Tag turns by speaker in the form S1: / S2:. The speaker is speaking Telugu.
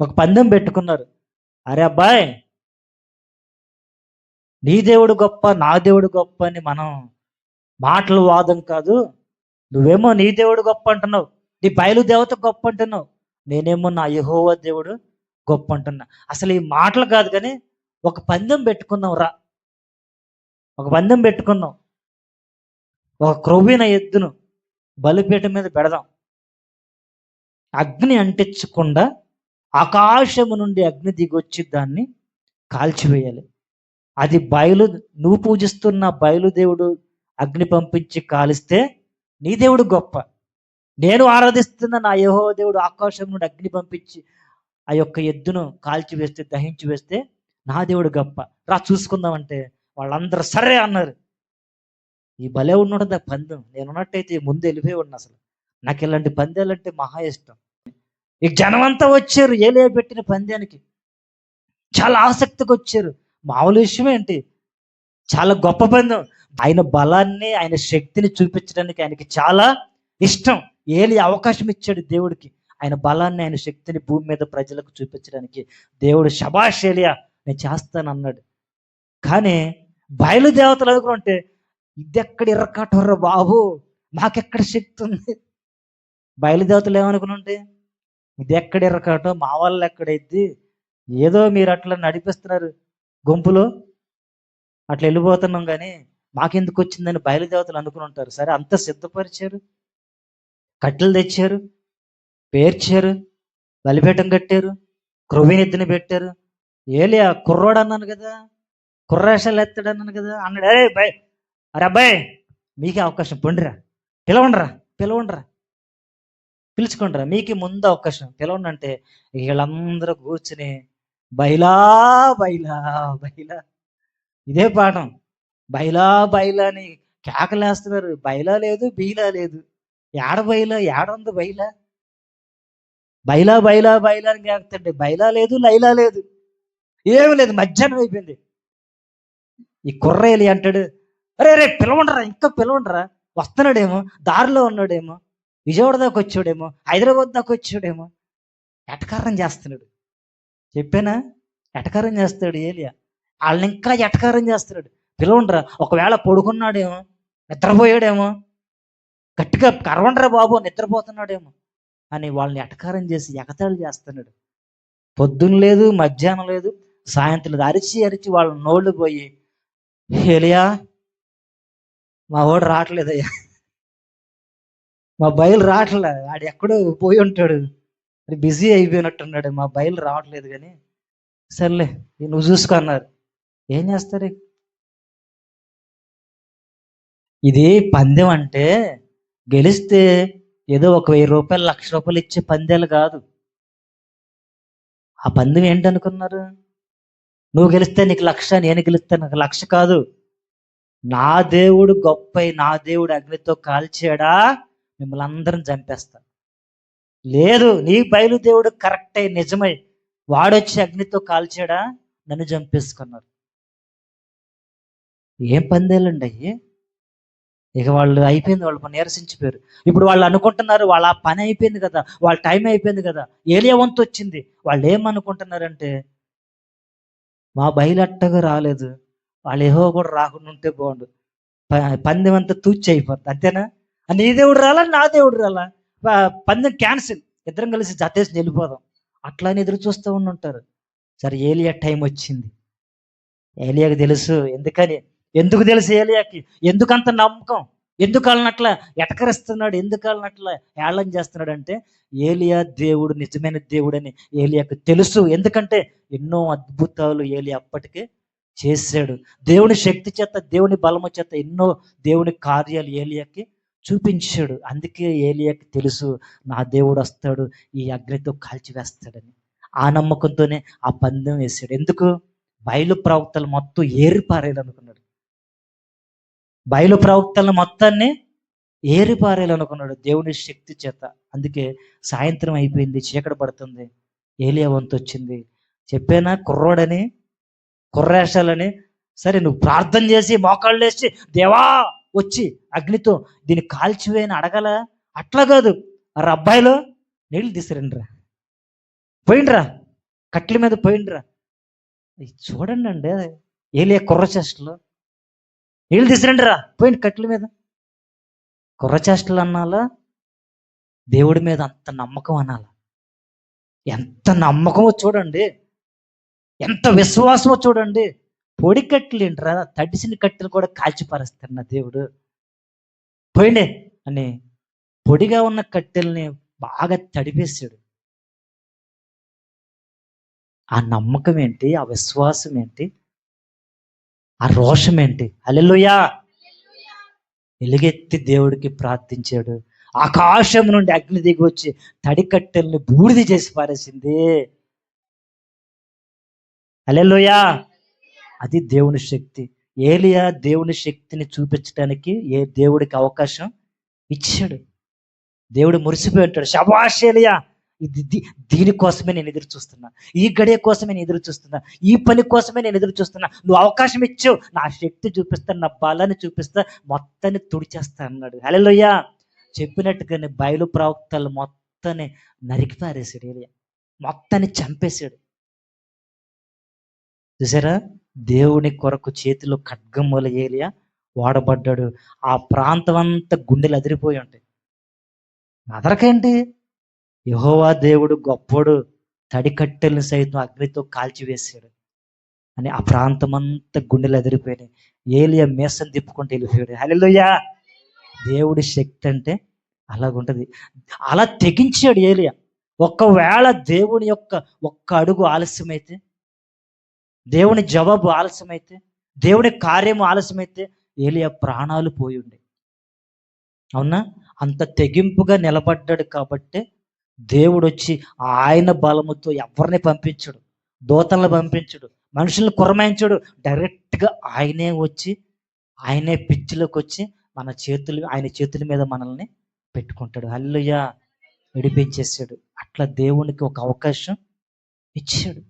S1: ఒక పందెం పెట్టుకున్నారు. అరే అబ్బాయి నీ దేవుడు గొప్ప నా దేవుడు గొప్ప అని మనం మాటలు వాదం కాదు. నువ్వేమో నీ దేవుడు గొప్ప అంటున్నావు. నీ బయలు దేవత గొప్ప అంటున్నావు. నేనేమో నా యహోవ దేవుడు గొప్ప అంటున్నా. అసలు ఈ మాటలు కాదు కానీ ఒక పందెం పెట్టుకుందాం రా. ఒక పందెం పెట్టుకుందాం ఒక క్రొవ్విన ఎద్దును బలిపీఠం మీద పెడదాం. అగ్ని అంటించకుండా ఆకాశము నుండి అగ్ని దిగొచ్చి దాన్ని కాల్చివేయాలి. అది బయలు నువ్వు పూజిస్తున్న బయలుదేవుడు అగ్ని పంపించి కాలిస్తే నీ దేవుడు గొప్ప. నేను ఆరాధిస్తున్న నా యహో దేవుడు ఆకాశం నుండి అగ్ని పంపించి ఆ యొక్క ఎద్దును కాల్చి వేస్తే దహించి వేస్తే నా దేవుడు గొప్ప. రా చూసుకుందామంటే వాళ్ళందరూ సరే అన్నారు. ఈ భలే ఉన్నాడు పందెం. నేను ఉన్నట్టయితే ముందు వెళ్ళిపోయి ఉన్నా అసలు. నాకు ఇలాంటి పందేలంటే మహా ఇష్టం. ఈ జనం అంతా వచ్చారు ఏలే పెట్టిన పందానికి చాలా ఆసక్తిగా వచ్చారు. మామూలు విషయం ఏంటి చాలా గొప్ప పందెం. ఆయన బలాన్ని ఆయన శక్తిని చూపించడానికి ఆయనకి చాలా ఇష్టం. ఏలి అవకాశం ఇచ్చాడు దేవుడికి. ఆయన బలాన్ని ఆయన శక్తిని భూమి మీద ప్రజలకు చూపించడానికి. దేవుడు శబాష్ ఏలియా నేను చేస్తాను అన్నాడు కానీ బయలుదేవతలు అనుకుంటే ఇది ఎక్కడ ఎర్రకాటర్ర బాబు? మాకెక్కడ శక్తి ఉంది? బయలుదేవతలు ఏమనుకుని ఉంటే ఇది ఎక్కడ ఎర్రకాటో మా వాళ్ళు ఎక్కడైద్ది ఏదో మీరు అట్లా నడిపిస్తున్నారు గుంపులో. అట్లా వెళ్ళిపోతున్నాం కానీ మాకెందుకు వచ్చిందని బయలుదేవతలు అనుకుని ఉంటారు. సరే అంత సిద్ధపరిచారు. కట్టెలు తెచ్చారు. పేర్చారు. బలిపీఠం కట్టారు. క్రొవ్వినెత్తిన పెట్టారు. ఏలి ఆ కుర్రోడు అన్నాను కదా. కుర్రాశాలు ఎత్తాడు అన్నాను కదా. అన్నాడు అరే బాయ్ అరే అబ్బాయి మీకే అవకాశం. పొండిరా. పిలవండిరా పిలవండిరా. పిలుచుకుంటారు. మీకు ముందు అవకాశం. పిలవండి అంటే వీళ్ళందరూ కూర్చుని బైలా బైలా బైలా ఇదే పాఠం. బైలా బైలా అని కేకలేస్తున్నారు. బైలా లేదు బీలా లేదు. ఏడ బైలా ఏడుంది బైలా? బైలా బైలా బైలా అని కేకుతుంటే బైలా లేదు లైలా లేదు. ఏమి లేదు మధ్యాహ్నం అయిపోయింది. ఈ కుర్రేలి అంటాడు అరే రే పిలవండరా ఇంకా పిలవండరా. వస్తున్నాడేమో దారిలో ఉన్నాడేమో. విజయవాడ దాకా వచ్చాడేమో హైదరాబాద్ దాకా వచ్చాడేమో ఎటకారం చేస్తున్నాడు. చెప్పానా? ఎటకారం చేస్తాడు ఏలియా? వాళ్ళని ఇంకా ఎటకారం చేస్తున్నాడు. పిలవండ్రా ఒకవేళ పడుకున్నాడేమో నిద్రపోయాడేమో గట్టిగా కరవండ్రా బాబు నిద్రపోతున్నాడేమో అని వాళ్ళని ఎటకారం చేసి ఎగతాళి చేస్తున్నాడు. పొద్దున్న లేదు మధ్యాహ్నం లేదు సాయంత్రం లేదు అరిచి అరిచి వాళ్ళ నోళ్ళు పోయి ఏలియా మా వాడు రావట్లేదయ్యా. మా బయలు రావట్లే. ఆడు ఎక్కడో పోయి ఉంటాడు. బిజీ అయిపోయినట్టున్నాడు. మా బయలు రావట్లేదు కానీ. సర్లే నువ్వు చూసుకో అన్నారు. ఏం చేస్తారు? ఇది పందెం అంటే గెలిస్తే ఏదో ఒక వెయ్యి రూపాయలు లక్ష రూపాయలు ఇచ్చే పందేలు కాదు. ఆ పందెం ఏంటనుకున్నారు నువ్వు గెలిస్తే నీకు లక్ష నేను గెలిస్తే నాకు లక్ష కాదు. నా దేవుడు గొప్ప నా దేవుడు అగ్నితో కాల్చాడా? మిమ్మల్ని అందరం చంపేస్తా లేదు నీ బయలుదేవుడు కరెక్ట్ అయి నిజమై. వాడొచ్చి అగ్నితో కాల్చాడా? నన్ను చంపేసుకున్నారు. ఏం పందేలండి అయ్యి? ఇక వాళ్ళు అయిపోయింది వాళ్ళు నీరసించిపోయారు. ఇప్పుడు వాళ్ళు అనుకుంటున్నారు వాళ్ళ పని అయిపోయింది కదా వాళ్ళ టైం అయిపోయింది కదా ఏలియా వంతు వచ్చింది. వాళ్ళు ఏమనుకుంటున్నారంటే మా బయలట్టగా రాలేదు. వాళ్ళు ఏహో కూడా రాకుండా ఉంటే బాగుండు. పందెం అంతా తూచి అయిపోతుంది అంతేనా? నీ దేవుడు రాలా నా దేవుడు రాలా? పందెం క్యాన్సిల్ ఇద్దరం కలిసి జతేసి వెళ్ళిపోదాం. అట్లా అని ఎదురు చూస్తూ ఉండి ఉంటారు సరే ఏలియా టైం వచ్చింది. ఏలియాకి తెలుసు. ఎందుకని? ఎందుకు తెలుసు ఏలియాకి? ఎందుకంత నమ్మకం? ఎందుకు అలనట్ల ఎటకరిస్తున్నాడు? ఎందుకు అలనట్ల ఏళం చేస్తున్నాడు అంటే ఏలియా దేవుడు నిజమైన దేవుడని ఏలియాకు తెలుసు. ఎందుకంటే ఎన్నో అద్భుతాలు ఏలియా అప్పటికే చేశాడు. దేవుని శక్తి చేత దేవుని బలము చేత ఎన్నో దేవుని కార్యాలు ఏలియాకి చూపించాడు. అందుకే ఏలియాకి తెలుసు నా దేవుడు వస్తాడు ఈ అగ్నితో కాల్చివేస్తాడని. ఆ నమ్మకంతోనే ఆ పందెం వేసాడు ఎందుకు? బయలు ప్రవక్తలు మొత్తం ఏరిపారేయాలనుకున్నాడు. బయలు ప్రవక్తల మొత్తాన్ని ఏరిపారేయాలనుకున్నాడు దేవుని శక్తి చేత. అందుకే సాయంత్రం అయిపోయింది చీకటి పడుతుంది ఏలియా వంతు వచ్చింది. చెప్పేనా? కుర్రోడని కుర్రేషాలని సరే నువ్వు ప్రార్థన చేసి మోకాళ్ళు వేసి దేవా వచ్చి అగ్నితో దీన్ని కాల్చివేయని అడగల? అట్లా కాదు. ఆ అబ్బాయిలో నీళ్ళు తీసిరండిరా పోయిండ్రా. కట్ల మీద పోయిండ్రా. ఇది చూడండి అండి ఏలియా కుర్ర చేష్టలు. నీళ్ళు తీసురండి రా పోయింది కట్ల మీద. కుర్ర చేష్టలు అనాలా దేవుడి మీద అంత నమ్మకం అనాలా ఎంత నమ్మకమో చూడండి. ఎంత విశ్వాసమో చూడండి. పొడి కట్టెలు ఏంట్రా? తడిసిన కట్టెలు కూడా కాల్చిపారేస్తాడు నా దేవుడు. పోయిండే అని పొడిగా ఉన్న కట్టెల్ని బాగా తడిపేశాడు. ఆ నమ్మకం ఏంటి? ఆ విశ్వాసం ఏంటి? ఆ రోషం ఏంటి? అల్లెలుయా ఎలుగెత్తి దేవుడికి ప్రార్థించాడు. ఆకాశం నుండి అగ్ని దిగి వచ్చి తడి కట్టెల్ని బూడిద చేసి పారేసింది. అల్లెలుయా అది దేవుని శక్తి. ఏలియా దేవుని శక్తిని చూపించడానికి ఏ దేవుడికి అవకాశం ఇచ్చాడు. దేవుడు మురిసిపోయి ఉంటాడు. శబాష్ ఏలియా! ఇది దీ- దీనికోసమే నేను ఎదురు చూస్తున్నా. ఈ గడియ కోసమే నేను ఎదురు చూస్తున్నా. ఈ పని కోసమే నేను ఎదురు చూస్తున్నా. నువ్వు అవకాశం ఇచ్చావు. నా శక్తి చూపిస్తా నా బలాన్ని చూపిస్తా మొత్తాన్ని తుడిచేస్తా అన్నాడు. హలోయ్యా చెప్పినట్టుగానే బయలు ప్రవక్తలు మొత్తాన్ని నరికి పారేశాడు ఏలియా. మొత్తాన్ని చంపేశాడు. చూసారా? దేవుని కొరకు చేతిలో ఖడ్గం వల్ల ఏలియా వాడబడ్డాడు. ఆ ప్రాంతం అంతా గుండెలు అదిరిపోయి ఉంటాయి. అదరకేంటి? యహోవా దేవుడు గొప్పోడు. తడి కట్టెలను సైతం అగ్నితో కాల్చివేశాడు. అని ఆ ప్రాంతం అంతా గుండెలు అదిరిపోయినాయి. ఏలియా మేసం తిప్పుకుంటూ వెళ్ళిపోయాడు. హలోయ్యా దేవుడి శక్తి అంటే అలాగుంటది. అలా తెగించాడు ఏలియా. ఒకవేళ దేవుని యొక్క ఒక్క అడుగు ఆలస్యమైతే దేవుని జవాబు ఆలస్యమైతే దేవుని కార్యము ఆలస్యమైతే ఏలియా ప్రాణాలు పోయి ఉండే అవునా? అంత తెగింపుగా నిలబడ్డాడు కాబట్టే దేవుడు వచ్చి ఆయన బలముతో ఎవరిని పంపించడు? దూతలను పంపించడు? మనుషులను కురమాయించడు? డైరెక్ట్గా ఆయనే వచ్చి ఆయనే పిచ్చిలోకి వచ్చి మన చేతులు ఆయన చేతుల మీద మనల్ని పెట్టుకుంటాడు. హల్లుయ్య విడిపించేసాడు అట్లా దేవునికి ఒక అవకాశం ఇచ్చాడు.